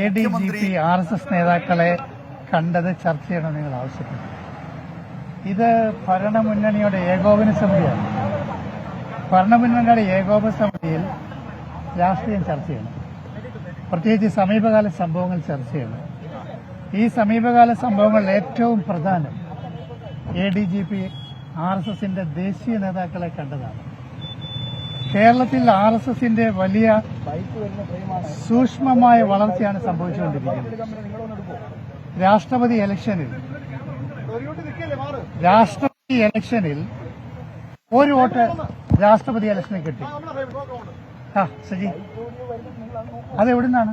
A D G P R S S നേതാക്കളെ കണ്ടത് ചർച്ച ചെയ്യണം നിങ്ങൾ ആവശ്യപ്പെട്ടു. ഇത് ഭരണമുന്നണിയുടെ ഏകോപന സമിതിയാണ്. ഭരണമുന്നണിയുടെ ഏകോപന സമിതിയിൽ രാഷ്ട്രീയം ചർച്ച ചെയ്യണം. പ്രത്യേകിച്ച് സമീപകാല സംഭവങ്ങൾ ചർച്ച ചെയ്യണം. ഈ സമീപകാല സംഭവങ്ങളിൽ ഏറ്റവും പ്രധാനം A D G P R S എസിന്റെ ദേശീയ നേതാക്കളെ കണ്ടതാണ്. കേരളത്തിൽ ആർ എസ് എസിന്റെ വലിയ സൂക്ഷ്മമായ വളർച്ചയാണ് സംഭവിച്ചുകൊണ്ടിരിക്കുന്നത്. രാഷ്ട്രപതി ഇലക്ഷനിൽ രാഷ്ട്രപതി ഇലക്ഷനിൽ ഒരു വോട്ട് രാഷ്ട്രപതി ഇലക്ഷനിൽ കിട്ടി. ആ സജി അതെവിടുന്നാണ്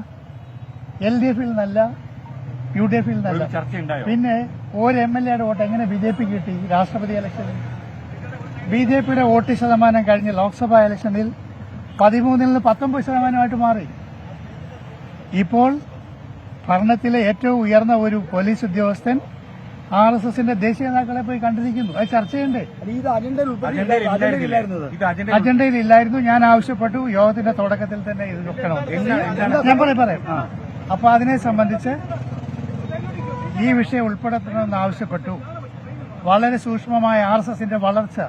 എൽ ഡി എഫിൽ നിന്നല്ല യു ഡി എഫിൽ നിന്നല്ല. പിന്നെ ഒരു എം എൽ എയുടെ വോട്ട് എങ്ങനെ ബി ജെ പി കിട്ടി രാഷ്ട്രപതി ഇലക്ഷനിൽ? ബി ജെ പിയുടെ വോട്ട് ശതമാനം കഴിഞ്ഞ ലോക്സഭാ ഇലക്ഷനിൽ പതിമൂന്നിൽ നിന്ന് പത്തൊമ്പത് ശതമാനമായിട്ട് മാറി. ഇപ്പോൾ ഭരണത്തിലെ ഏറ്റവും ഉയർന്ന ഒരു പോലീസ് ഉദ്യോഗസ്ഥൻ ആർ എസ് എസിന്റെ ദേശീയ നേതാക്കളെ പോയി കണ്ടിരിക്കുന്നു. അത് ചർച്ച ചെയ്യണ്ടേ ഇത് അജണ്ടയിൽ ഇല്ലായിരുന്നു. ഞാൻ ആവശ്യപ്പെട്ടു. യോഗത്തിന്റെ തുടക്കത്തിൽ തന്നെ ഇത് വെക്കണം. ഞാൻ പറയാം പറയാം. അപ്പൊ അതിനെ സംബന്ധിച്ച് ഈ വിഷയം ഉൾപ്പെടുത്തണമെന്ന് ആവശ്യപ്പെട്ടു. വളരെ സൂക്ഷ്മമായ ആർ എസ് എസിന്റെ വളർച്ച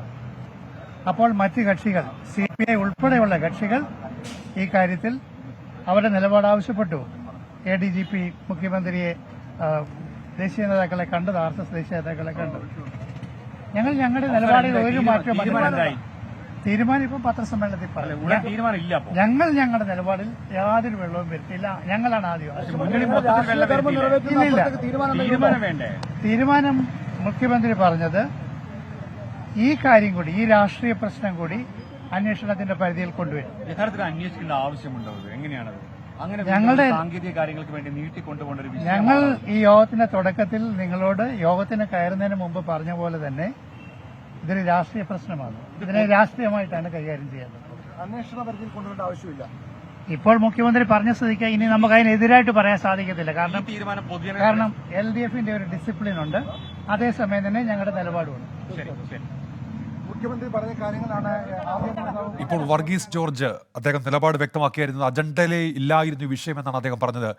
അപ്പോൾ മറ്റ് കക്ഷികൾ സി പി ഐ ഉൾപ്പെടെയുള്ള കക്ഷികൾ ഈ കാര്യത്തിൽ അവരുടെ നിലപാട് ആവശ്യപ്പെട്ടു. എ ഡി ജി പി മുഖ്യമന്ത്രിയെ ദേശീയ നേതാക്കളെ കണ്ടത് ആർ എസ് എസ് ദേശീയ നേതാക്കളെ കണ്ടു ഞങ്ങൾ ഞങ്ങളുടെ നിലപാടിൽ ഒരു മാറ്റം തീരുമാനം ഇപ്പം പത്രസമ്മേളനത്തിൽ പറഞ്ഞു. ഞങ്ങൾ ഞങ്ങളുടെ നിലപാടിൽ യാതൊരു വെള്ളവും വരുത്തില്ല ഞങ്ങളാണ് ആദ്യം തീരുമാനം മുഖ്യമന്ത്രി പറഞ്ഞത് ഈ കാര്യം കൂടി ഈ രാഷ്ട്രീയ പ്രശ്നം കൂടി അന്വേഷണത്തിന്റെ പരിധിയിൽ കൊണ്ടുവരും. യഥാർത്ഥത്തിൽ അന്വേഷിക്കേണ്ട ആവശ്യമുണ്ടോ? എങ്ങനെയാണത്? അങ്ങനെ ഞങ്ങളുടെ- സാങ്കേതിക കാര്യങ്ങൾക്ക് വേണ്ടി നീട്ടിക്കൊണ്ടുപോകേണ്ട ഒരു ഞങ്ങൾ ഈ യോഗത്തിന്റെ തുടക്കത്തിൽ നിങ്ങളോട് യോഗത്തിന് കയറുന്നതിന് മുമ്പ് പറഞ്ഞ പോലെ തന്നെ ഇതൊരു രാഷ്ട്രീയ പ്രശ്നമാണ്. ഇതിനെ രാഷ്ട്രീയമായിട്ടാണ് കൈകാര്യം ചെയ്യേണ്ടത്. അന്വേഷണ പരിധിയിൽ കൊണ്ടുവരേണ്ട ആവശ്യമില്ല. ഇപ്പോൾ മുഖ്യമന്ത്രി പറഞ്ഞ സ്ഥിതിക്ക് ഇനി നമുക്ക് അതിനെതിരായിട്ട് പറയാൻ സാധിക്കത്തില്ല. കാരണം കാരണം എൽ ഡി എഫിന്റെ ഒരു ഡിസിപ്ലിൻ ഉണ്ട്. അതേസമയം തന്നെ ഞങ്ങളുടെ ശരി മുഖ്യമന്ത്രി പറഞ്ഞ കാര്യങ്ങളാണ് ഇപ്പോൾ വർഗീസ് ജോർജ് അദ്ദേഹം നിലപാട് വ്യക്തമാക്കിയായിരുന്നു. അജണ്ടയിലേ ഇല്ലായിരുന്നു വിഷയം വിഷയമെന്നാണ് അദ്ദേഹം പറഞ്ഞത്.